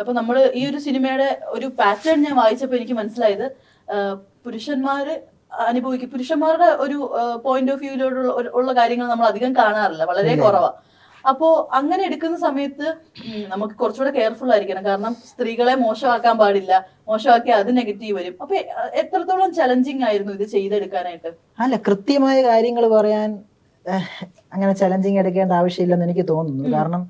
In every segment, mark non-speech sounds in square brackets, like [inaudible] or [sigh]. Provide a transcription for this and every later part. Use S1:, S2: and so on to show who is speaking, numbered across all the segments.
S1: അപ്പൊ നമ്മൾ ഈ ഒരു സിനിമയുടെ ഒരു പാറ്റേൺ ഞാൻ വായിച്ചപ്പോൾ എനിക്ക് മനസ്സിലായത് പുരുഷന്മാര് അനുഭവിക്കും പുരുഷന്മാരുടെ ഒരു പോയിന്റ് ഓഫ് വ്യൂയിലോട്ടുള്ള ഉള്ള കാര്യങ്ങൾ നമ്മൾ അധികം കാണാറില്ല വളരെ കുറവാ. അപ്പോ അങ്ങനെ എടുക്കുന്ന സമയത്ത് നമുക്ക് കുറച്ചുകൂടെ കെയർഫുൾ ആയിരിക്കണം കാരണം സ്ത്രീകളെ മോശമാക്കാൻ പാടില്ല മോശമാക്കി അത് നെഗറ്റീവ് വരും. അപ്പൊ എത്രത്തോളം ചലഞ്ചിങ് ആയിരുന്നു ഇത് ചെയ്തെടുക്കാനായിട്ട്?
S2: അല്ല കൃത്യമായ കാര്യങ്ങൾ പറയാൻ അങ്ങനെ ചലഞ്ചിങ് എടുക്കേണ്ട ആവശ്യമില്ലെന്ന് എനിക്ക് തോന്നുന്നു. കാരണം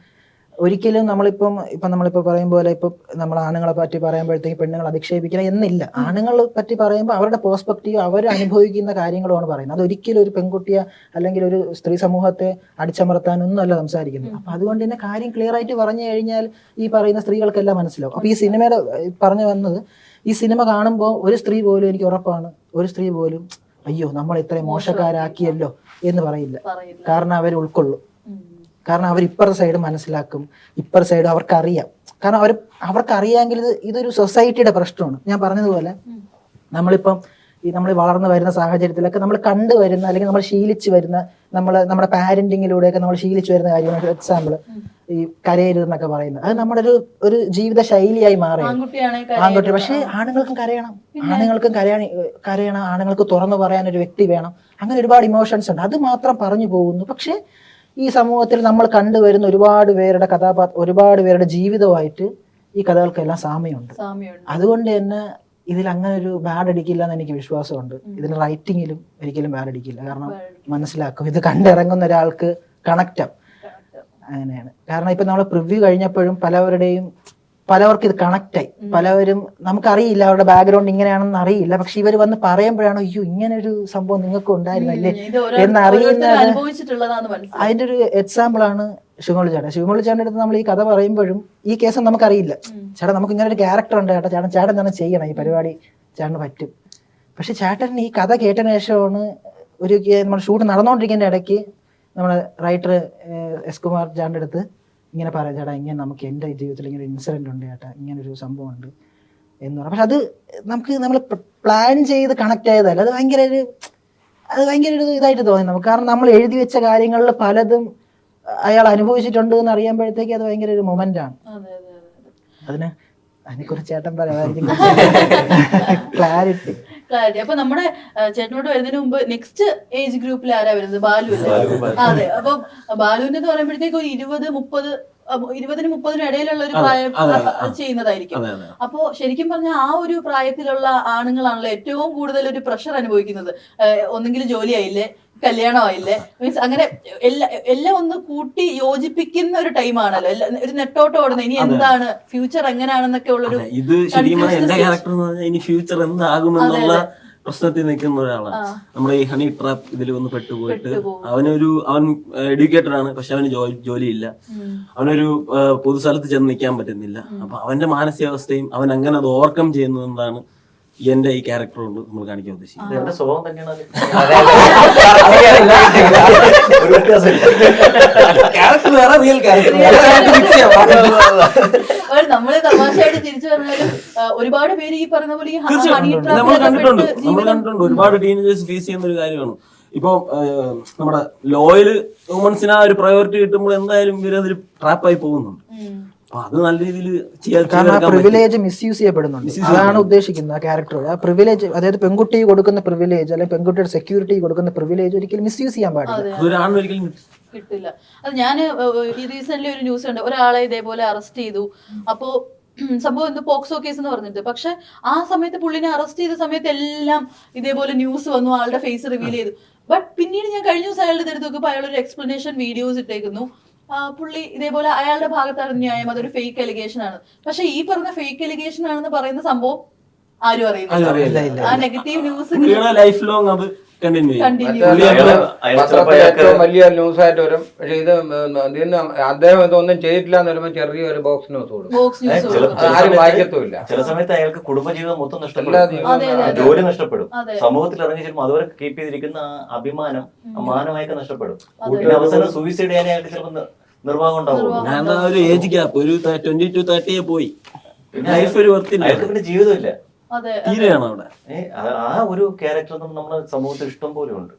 S2: ഒരിക്കലും നമ്മളിപ്പം ഇപ്പം നമ്മളിപ്പോൾ പറയും പോലെ ഇപ്പം നമ്മൾ ആണുങ്ങളെ പറ്റി പറയുമ്പോഴത്തേക്ക് പെണ്ണുങ്ങൾ അധിക്ഷേപിക്കണം എന്നില്ല. ആണുങ്ങളെ പറ്റി പറയുമ്പോൾ അവരുടെ പേഴ്സ്പെക്റ്റീവ് അവർ അനുഭവിക്കുന്ന കാര്യങ്ങളുമാണ് പറയുന്നത്. അതൊരിക്കലും ഒരു പെൺകുട്ടിയെ അല്ലെങ്കിൽ ഒരു സ്ത്രീ സമൂഹത്തെ അടിച്ചമർത്താനൊന്നും അല്ല സംസാരിക്കുന്നത്. അപ്പൊ അതുകൊണ്ട് തന്നെ കാര്യം ക്ലിയർ ആയിട്ട് പറഞ്ഞു കഴിഞ്ഞാൽ ഈ പറയുന്ന സ്ത്രീകൾക്കെല്ലാം മനസ്സിലാവും. അപ്പൊ ഈ സിനിമയുടെ പറഞ്ഞു വന്നത് ഈ സിനിമ കാണുമ്പോൾ ഒരു സ്ത്രീ പോലും എനിക്ക് ഉറപ്പാണ് ഒരു സ്ത്രീ പോലും അയ്യോ നമ്മൾ ഇത്രയും മോശക്കാരാക്കിയല്ലോ എന്ന് പറയില്ല. കാരണം അവർ ഉൾക്കൊള്ളും. കാരണം അവർ ഇപ്പുറത്തെ സൈഡ് മനസ്സിലാക്കും ഇപ്പുറത്തെ സൈഡ് അവർക്കറിയാം. കാരണം അവർ അവർക്കറിയാമെങ്കിൽ ഇത് ഇതൊരു സൊസൈറ്റിയുടെ പ്രശ്നമാണ്. ഞാൻ പറഞ്ഞതുപോലെ നമ്മളിപ്പം ഈ നമ്മൾ വളർന്നു വരുന്ന സാഹചര്യത്തിലൊക്കെ നമ്മൾ കണ്ടുവരുന്ന അല്ലെങ്കിൽ നമ്മൾ ശീലിച്ചു വരുന്ന നമ്മൾ നമ്മുടെ പാരന്റിങ്ങിലൂടെയൊക്കെ നമ്മൾ ശീലിച്ചു വരുന്ന കാര്യമാണ് എക്സാമ്പിൾ ഈ കരയരുത് എന്നൊക്കെ പറയുന്നത്. അത് നമ്മുടെ ഒരു ഒരു ജീവിത ശൈലിയായി മാറി ആൺകുട്ടി പക്ഷേ ആണുങ്ങൾക്കും കരയണം. ആണുങ്ങൾക്കും കരയണ കരയണം ആണുങ്ങൾക്ക് തുറന്നു പറയാൻ ഒരു വ്യക്തി വേണം. അങ്ങനെ ഒരുപാട് ഇമോഷൻസ് ഉണ്ട്. അത് മാത്രം പറഞ്ഞു പോകുന്നു. പക്ഷേ ഈ സമൂഹത്തിൽ നമ്മൾ കണ്ടുവരുന്ന ഒരുപാട് പേരുടെ കഥാപാത്ര ഒരുപാട് പേരുടെ ജീവിതമായിട്ട് ഈ കഥകൾക്കെല്ലാം സാമ്യമുണ്ട്. അതുകൊണ്ട് തന്നെ ഇതിൽ അങ്ങനെ ഒരു ബാഡ് അടിക്കില്ല എന്ന് എനിക്ക് വിശ്വാസമുണ്ട്. ഇതിൽ റൈറ്റിങ്ങിലും ഒരിക്കലും ബാഡ് അടിക്കില്ല. കാരണം മനസ്സിലാക്കും. ഇത് കണ്ടിറങ്ങുന്ന ഒരാൾക്ക് കണക്റ്റ് അങ്ങനെയാണ്. കാരണം ഇപ്പൊ നമ്മൾ പ്രിവ്യൂ കഴിഞ്ഞപ്പോഴും പലവരുടെയും പലവർക്കും ഇത് കണക്റ്റായി പലവരും നമുക്കറിയില്ല അവരുടെ ബാക്ക്ഗ്രൗണ്ട് ഇങ്ങനെയാണെന്ന് അറിയില്ല. പക്ഷെ ഇവർ വന്ന് പറയുമ്പോഴാണ് അയ്യോ ഇങ്ങനെ ഒരു സംഭവം നിങ്ങൾക്ക് ഉണ്ടായിരുന്നല്ലേ? എന്നറിയുന്ന അതിന്റെ ഒരു എക്സാമ്പിൾ ആണ് ശിവമോളി ചേട്ടൻ. ശിവമോളി ചേട്ടന്റെ അടുത്ത് നമ്മൾ ഈ കഥ പറയുമ്പോഴും ഈ കേസ് നമുക്കറിയില്ല. ചേട്ടാ നമുക്ക് ഇങ്ങനെ ഒരു ക്യാരക്ടർ ഉണ്ട് ചേട്ടാ. ചേട്ടൻ ചേട്ടൻ തന്നെ ചെയ്യണം ഈ പരിപാടി. ചേട്ടന് പറ്റും. പക്ഷെ ചേട്ടൻ ഈ കഥ കേട്ടതിന് ശേഷമാണ് ഒരു നമ്മുടെ ഷൂട്ട് നടന്നുകൊണ്ടിരിക്കുന്ന ഇടയ്ക്ക് നമ്മുടെ റൈറ്റർ എസ് കുമാർ ചേട്ടന്റെ അടുത്ത് ഇങ്ങനെ പറയാം ചേട്ടാ ഇങ്ങനെ നമുക്ക് എന്റെ ജീവിതത്തിൽ ഇങ്ങനെ ഇൻസിഡന്റ് ഇൻസിഡന്റ് ഉണ്ട് ചേട്ടാ ഇങ്ങനെ ഒരു സംഭവം ഉണ്ട് എന്ന് പറഞ്ഞു പക്ഷെ അത് നമുക്ക് നമ്മൾ പ്ലാൻ ചെയ്ത് കണക്ട് ആയതല്ല. അത് ഭയങ്കര ഒരു അത് ഭയങ്കര ഒരു ഇതായിട്ട് തോന്നി നമുക്ക്. കാരണം നമ്മൾ എഴുതി വെച്ച കാര്യങ്ങളിൽ പലതും അയാൾ അനുഭവിച്ചിട്ടുണ്ട് എന്ന് അറിയുമ്പോഴത്തേക്ക് അത് ഭയങ്കര ഒരു മൊമെന്റ് ആണ്.
S1: അതെ അതെ അതെ അതെ.
S2: അതിന് അതിനെക്കുറിച്ച് ചേട്ടൻ പറയാമായിരിക്കും ക്ലാരിറ്റി [laughs]
S1: ക്ലാരിറ്റി അപ്പൊ നമ്മുടെ ചേട്ടനോട് വരുന്നതിന് മുമ്പ് നെക്സ്റ്റ് ഏജ് ഗ്രൂപ്പിൽ ആരാ വരുന്നത്? ബാലു അല്ലേ? അതെ. അപ്പൊ ബാലുവിന് എന്ന് പറയുമ്പോഴത്തേക്ക് ഒരു ഇരുപത് മുപ്പത് ഇരുപതിനും മുപ്പതിനും ഇടയിലുള്ള ഒരു പ്രായം ചെയ്യുന്നതായിരിക്കും. അപ്പോ ശരിക്കും പറഞ്ഞാൽ ആ ഒരു പ്രായത്തിലുള്ള ആണുങ്ങളാണല്ലോ ഏറ്റവും കൂടുതൽ ഒരു പ്രഷർ അനുഭവിക്കുന്നത്. ഒന്നെങ്കിൽ ജോലിയായില്ലേ കല്യാണമായില്ലേ മീൻസ് അങ്ങനെ എല്ലാ എല്ലാം ഒന്ന് കൂട്ടി യോജിപ്പിക്കുന്ന ഒരു ടൈമാണല്ലോ എല്ലാ ഒരു നെട്ടോട്ട് ഓടുന്നത്. ഇനി എന്താണ്? ഫ്യൂച്ചർ എങ്ങനെയാണെന്നൊക്കെ ഉള്ളൊരു
S3: ഇത് ശരിക്കും എന്റെ ക്യാരക്ടർ ഇനി ഫ്യൂച്ചർ എന്താകുമെന്നുള്ള പ്രശ്നത്തിൽ നിൽക്കുന്ന ഒരാളാണ്. നമ്മുടെ ഈ ഹണി ട്രാപ്പ് ഇതിൽ ഒന്ന് പെട്ടുപോയിട്ട്. അവനൊരു അവൻ എഡ്യൂക്കേറ്റഡ് ആണ് പക്ഷെ അവന് ജോലിയില്ല. അവനൊരു പൊതുസ്ഥലത്ത് ചെന്ന് നിൽക്കാൻ പറ്റുന്നില്ല. അപ്പൊ അവന്റെ മാനസികാവസ്ഥയും അവൻ അങ്ങനെ അത് ഓവർകം ചെയ്യുന്നതാണ് എന്റെ ഈ ക്യാരക്ടർ കൊണ്ട് നമ്മൾ കാണിക്കാൻ ഉദ്ദേശിക്കുന്നത്
S4: എന്റെ സ്വഭാവം തന്നെയാണ് [laughs]
S3: റിയൽ
S1: നമ്മൾ തമാശയായിട്ട് തിരിച്ചു പറഞ്ഞാലും ഒരുപാട് പേര് ഈ പറഞ്ഞ പോലെ
S3: നമ്മൾ കണ്ടിട്ടുണ്ട്. നമ്മൾ കണ്ടിട്ടുണ്ട്. ഒരുപാട് ടീനേജേഴ്സ് ഫേസ് ചെയ്യുന്ന ഒരു കാര്യമാണ്. ഇപ്പൊ നമ്മുടെ ലോയൽ ഹ്യൂമൻസിന് ആ ഒരു പ്രയോറിറ്റി കിട്ടുമ്പോൾ എന്തായാലും ഇവർ അതിൽ ട്രാപ്പായി പോകുന്നുണ്ട്. അത് നല്ല രീതിയിൽ.
S2: പ്രിവിലേജ് മിസ്യൂസ് ചെയ്യപ്പെടുന്നുണ്ട്. അതാണ് ഉദ്ദേശിക്കുന്നത് ആ ക്യാരക്ടർ ആ പ്രിവിലേജ് അതായത് പെൺകുട്ടി കൊടുക്കുന്ന പ്രിവിലേജ് അല്ലെങ്കിൽ പെൺകുട്ടിയുടെ സെക്യൂരിറ്റി കൊടുക്കുന്ന പ്രിവിലേജ് ഒരിക്കലും മിസ്യൂസ് ചെയ്യാൻ പാടില്ല.
S1: കിട്ടില്ല. അത് ഞാൻ ഈ റീസെന്റ് ഒരു ന്യൂസ് ഉണ്ട് ഒരാളെ ഇതേപോലെ അറസ്റ്റ് ചെയ്തു. അപ്പോ സംഭവം എന്ത് പോക്സോ കേസ് എന്ന് പറഞ്ഞിട്ട്. പക്ഷെ ആ സമയത്ത് പുള്ളിനെ അറസ്റ്റ് ചെയ്ത സമയത്ത് എല്ലാം ഇതേപോലെ ന്യൂസ് വന്നു. ആളുടെ ഫേസ് റിവീൽ ചെയ്തു. ബട്ട് പിന്നീട് ഞാൻ കഴിഞ്ഞ ദിവസം അയാളുടെ അടുത്ത് നോക്കുമ്പോൾ അയാൾ ഒരു എക്സ്പ്ലനേഷൻ വീഡിയോസ് ഇട്ടേക്കുന്നു. പുള്ളി ഇതേപോലെ അയാളുടെ ഭാഗത്താണ് ന്യായം. അതൊരു ഫേക്ക് അലിഗേഷൻ ആണ്. പക്ഷെ ഈ പറഞ്ഞ ഫേക്ക് അലിഗേഷൻ ആണെന്ന് പറയുന്ന സംഭവം ആരും അറിയില്ല. ആ നെഗറ്റീവ് ന്യൂസ്
S3: ലൈഫ് ലോങ് അത് കണ്ടിന്യൂ
S4: അയാൾക്ക്
S5: ഏറ്റവും വലിയ ന്യൂസ് ആയിട്ട് വരും പക്ഷെ ഇത് ഇതിന് അദ്ദേഹം ഇതൊന്നും ചെയ്തിട്ടില്ല എന്ന് വരുമ്പോൾ ചെറിയൊരു ബോക്സ് ന്യൂസ് കൊടുക്കും.
S1: ബോക്സ് ന്യൂസ്
S5: ആരും വായിക്കത്തുമില്ല.
S4: ചില സമയത്ത് അയാൾക്ക് കുടുംബജീവിതം മൊത്തം നഷ്ടപ്പെടും. ജോലി നഷ്ടപ്പെടും. സമൂഹത്തിൽ ഇറങ്ങി ചെല്ലുമ്പോൾ അതുവരെ കീപ്പ് ചെയ്തിരിക്കുന്ന ആ അഭിമാനം മാനമായൊക്കെ നഷ്ടപ്പെടും.
S1: അതെ.
S4: അവസരം സൂയിസൈഡ് ചെയ്യാനായിട്ട് ചിലപ്പോൾ നി- നിർവാഹം ഉണ്ടാവും
S3: ഞാൻ ഒരു ഏജ് ഗ്യാപ്പ് ഒരു ട്വന്റി ടു തേർട്ടിയെ പോയി. ലൈഫ് ഒരു വർത്തില്ല
S4: അയാൾക്ക് പിന്നെ ജീവിതമില്ല.
S3: തീരെയാണ് അവിടെ.
S4: ആ- ഒരു ക്യാരക്ടർ നമ്മുടെ സമൂഹത്തിൽ ഇഷ്ടം പോലെ ഉണ്ട്.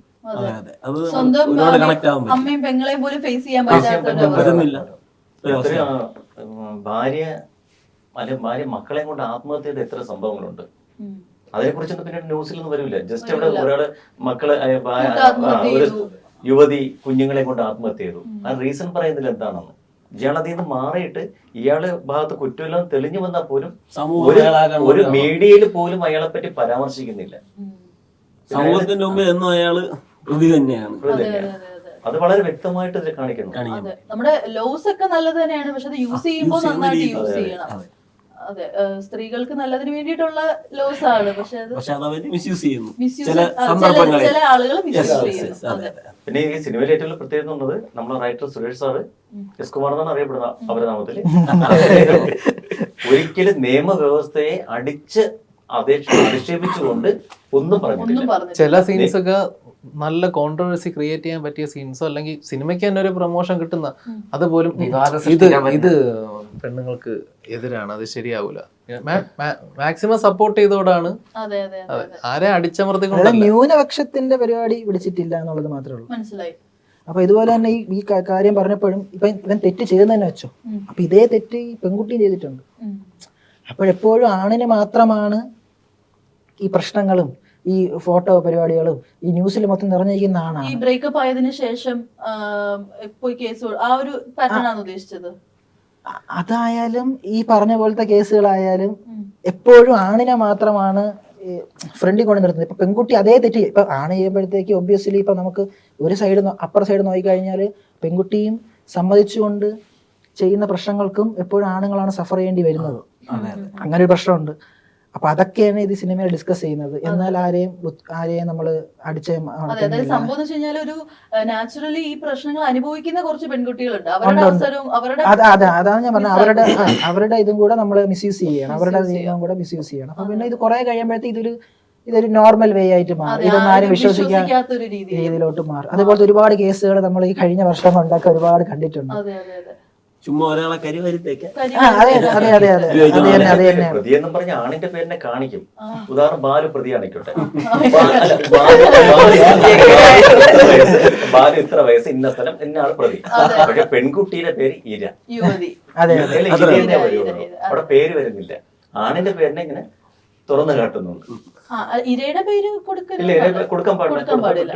S1: സ്വന്തം അമ്മയും പെങ്ങളെയും പോലും ഫേസ് ചെയ്യാൻ.
S3: പറ്റുന്നില്ല.
S4: ഭാര്യ അല്ലെങ്കിൽ ഭാര്യ മക്കളെയും കൊണ്ട് ആത്മഹത്യ ചെയ്ത എത്ര സംഭവങ്ങളുണ്ട്. അതിനെക്കുറിച്ചൊന്നും പിന്നീട് ന്യൂസിലൊന്നും വരില്ല ജസ്റ്റ് അവിടെ. ഒരാൾ
S1: മക്കൾ
S4: യുവതി കുഞ്ഞുങ്ങളെ കൊണ്ട് ആത്മഹത്യ ചെയ്തു. ആ റീസൺ പറയുന്നില്ല എന്താണെന്ന്? ഇയാൾ അതിൽ നിന്ന് മാറിയിട്ട് ഇയാൾ ഭാഗത്ത് കുറ്റമില്ലെന്ന് തെളിഞ്ഞു വന്നാൽ പോലും ഒരു മീഡിയയിൽ പോലും അയാളെ പറ്റി പരാമർശിക്കുന്നില്ല
S3: സമൂഹത്തിന്റെ മുമ്പ് എന്നും അയാൾ പ്രതി തന്നെയാണ്.
S1: അതെ, അതെ, അതെ, അതെ.
S4: അത് വളരെ വ്യക്തമായിട്ട് ഇതിൽ കാണിക്കുന്നു.
S1: അതെ. നമ്മുടെ ലോസ് ഒക്കെ നല്ലത് തന്നെയാണ് പക്ഷെ അത് യൂസ് ചെയ്യുമ്പോൾ നന്നായിട്ട് യൂസ് ചെയ്യണം.
S3: അതെ.
S1: സ്ത്രീകൾക്ക് നല്ലതിന് വേണ്ടിയിട്ടുള്ള ലോസ് ആണ്. പക്ഷെ അത്
S3: പക്ഷെ അത് അവർ മിസ്യൂസ് ചെയ്യുന്നു. ചില സന്ദർഭങ്ങളിൽ.
S1: ചില ആളുകൾ മിസ്യൂസ്
S3: Yes, yes,
S1: ചെയ്യുന്നു.
S3: അതെ.
S4: പിന്നെ ഈ സിനിമയിൽ ഏറ്റവും പ്രത്യേകത എന്നുള്ളത് നമ്മളെ writer Suresh sir S Kumar എന്നാണ് അറിയപ്പെടുന്ന അവരുടെ നാമത്തിൽ. [laughs] ഒരിക്കലും നിയമവ്യവസ്ഥയെ അടിച്ച് അപേക്ഷ അധിക്ഷേപിച്ചുകൊണ്ട് ഒന്നും
S1: ഒന്നും
S4: പറഞ്ഞിട്ടില്ല.
S1: പറഞ്ഞില്ല
S6: ചില സീൻസ് ഒക്കെ നല്ല കോൺട്രവേഴ്സി ക്രിയേറ്റ് ചെയ്യാൻ പറ്റിയ സീൻസോ അല്ലെങ്കിൽ സിനിമയ്ക്ക് തന്നെ ഒരു പ്രൊമോഷൻ കിട്ടുന്ന അതുപോലും
S5: വിവാദം
S6: ഇത് ഇത് പെണ്ണുങ്ങൾക്ക് എതിരാണ്. അത് ശരിയാവൂല. മാക്സിമം സപ്പോർട്ട് ചെയ്തോടാണ് ആരെ അടിച്ചമർത്തിക്കൊണ്ട്
S2: ന്യൂനപക്ഷത്തിന്റെ പരിപാടി പിടിച്ചിട്ടില്ല എന്നുള്ളത് മാത്രമേ ഉള്ളൂ.
S1: മനസ്സിലായി.
S2: അപ്പൊ ഇതുപോലെ തന്നെ ഈ ഈ കാര്യം പറഞ്ഞപ്പോഴും ഇപ്പൊ ഇവൻ തെറ്റ് ചെയ്തെന്ന് തന്നെ വെച്ചോ. അപ്പൊ ഇതേ തെറ്റ് ഈ പെൺകുട്ടിയും ചെയ്തിട്ടുണ്ട്. അപ്പോഴെപ്പോഴും ആണിന് മാത്രമാണ് ഈ പ്രശ്നങ്ങളും ഈ ഫോട്ടോ പരിപാടികളും ഈ ന്യൂസിൽ മൊത്തം നിറഞ്ഞിരിക്കുന്നതാണ്
S1: ഈ ബ്രേക്കപ്പ് ആയതിനു ശേഷം പോയി കേസ് ആ ഒരു ഉദ്ദേശിച്ചത്.
S2: അതായാലും ഈ പറഞ്ഞ പോലത്തെ കേസുകളായാലും. എപ്പോഴും ആണിനെ മാത്രമാണ് ഫ്രണ്ടിൽ കൊണ്ട് നിർത്തുന്നത്. ഇപ്പൊ പെൺകുട്ടി അതേ തെറ്റി ഇപ്പൊ ആണ് ചെയ്യുമ്പോഴത്തേക്ക് ഒബ്വിയസ്ലി ഇപ്പൊ നമുക്ക് ഒരു സൈഡ് അപ്പർ സൈഡ് നോക്കിക്കഴിഞ്ഞാൽ പെൺകുട്ടിയും സമ്മതിച്ചുകൊണ്ട് ചെയ്യുന്ന പ്രശ്നങ്ങൾക്കും എപ്പോഴും ആണുങ്ങളാണ് സഫർ ചെയ്യേണ്ടി വരുന്നത്. അങ്ങനെ ഒരു പ്രശ്നമുണ്ട്. അപ്പൊ അതൊക്കെയാണ് ഇത് സിനിമയിൽ ഡിസ്കസ് ചെയ്യുന്നത്. എന്നാൽ ആരെയും ആരെയും നമ്മൾ അടിച്ച
S1: സംഭവം എന്ന് വെച്ചാൽ ഒരു നാച്ചുറലി ഈ പ്രശ്നങ്ങൾ അനുഭവിക്കുന്ന കുറച്ച് പെൺകുട്ടികളുണ്ട്. അവരുടെ. അവസരവും അവരുടെ
S2: അതെ അതെ അതാണ് ഞാൻ പറഞ്ഞത്. അവരുടെ അവരുടെ ഇതും കൂടെ നമ്മൾ മിസ്യൂസ് ചെയ്യണം. അവരുടെ നിയമം കൂടെ മിസ്യൂസ് ചെയ്യണം. അപ്പൊ പിന്നെ ഇത് കുറെ കഴിയുമ്പോഴത്തേക്ക് ഇതൊരു ഇതൊരു നോർമൽ വേ ആയിട്ട് മാറും. ഇതൊന്നും ആരും വിശ്വസിക്കാൻ രീതിയിലോട്ട് മാറും. അതുപോലത്തെ ഒരുപാട് കേസുകൾ നമ്മൾ ഈ കഴിഞ്ഞ വർഷം കൊണ്ടൊക്കെ ഒരുപാട് കണ്ടിട്ടുണ്ട്.
S3: ചുമ്മാ ഒരാളെ കരിവരുത്തേക്ക്
S2: ആ അതെ അതെ അതെ അതെ അതെ. അത് തന്നെ അത് തന്നെ.
S4: പ്രതി എന്ന് പറഞ്ഞ ആണിന്റെ പേരിനെ കാണിക്കും. ഉദാഹരണം ബാലു പ്രതി കാണിക്കോട്ടെ ബാലു- ഇത്ര വയസ്സ്, ഇന്ന സ്ഥലം ഇന്നാണ് പ്രതി. പക്ഷെ പെൺകുട്ടിയുടെ പേര് ഇര. അവിടെ പേര് വരുന്നില്ല. ആണിന്റെ പേരിനെ ഇങ്ങനെ തുറന്നു കാട്ടുന്നുണ്ട്.
S1: ഇരയുടെ പേര്
S4: കൊടുക്കാൻ പാടില്ല.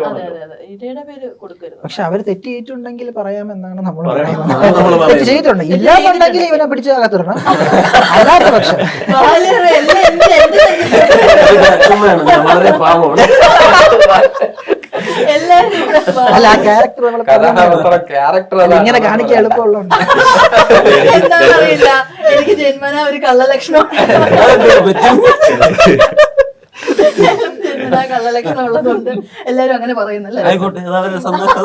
S2: പക്ഷെ അവർ തെറ്റിയിട്ടുണ്ടെങ്കിൽ ചെയ്തിട്ടുണ്ടെങ്കിൽ പറയാമെന്നാണ് നമ്മൾ തെറ്റ് ചെയ്തിട്ടുണ്ട്. ഇല്ലാന്നുണ്ടെങ്കിൽ ഇവനെ പിടിച്ച് അകത്തിടണം. അല്ലാത്ത പക്ഷേ.
S3: വളരെ പാവമാണ്. [laughs]
S2: അല്ല ആ ക്യാരക്ടർ നമ്മൾ
S5: കഥാപാത്ര ക്യാരക്ടർ
S2: ഇങ്ങനെ കാണിക്കാൻ എളുപ്പമുള്ളതുണ്ട്
S1: എനിക്ക് ജന്മന ഒരു കള്ളലക്ഷണം. ജന്മന കള്ളലക്ഷണം ഉള്ളതുകൊണ്ട് എല്ലാരും അങ്ങനെ പറയുന്നല്ലേ?
S3: ആയിക്കോട്ടെ സന്തോഷം.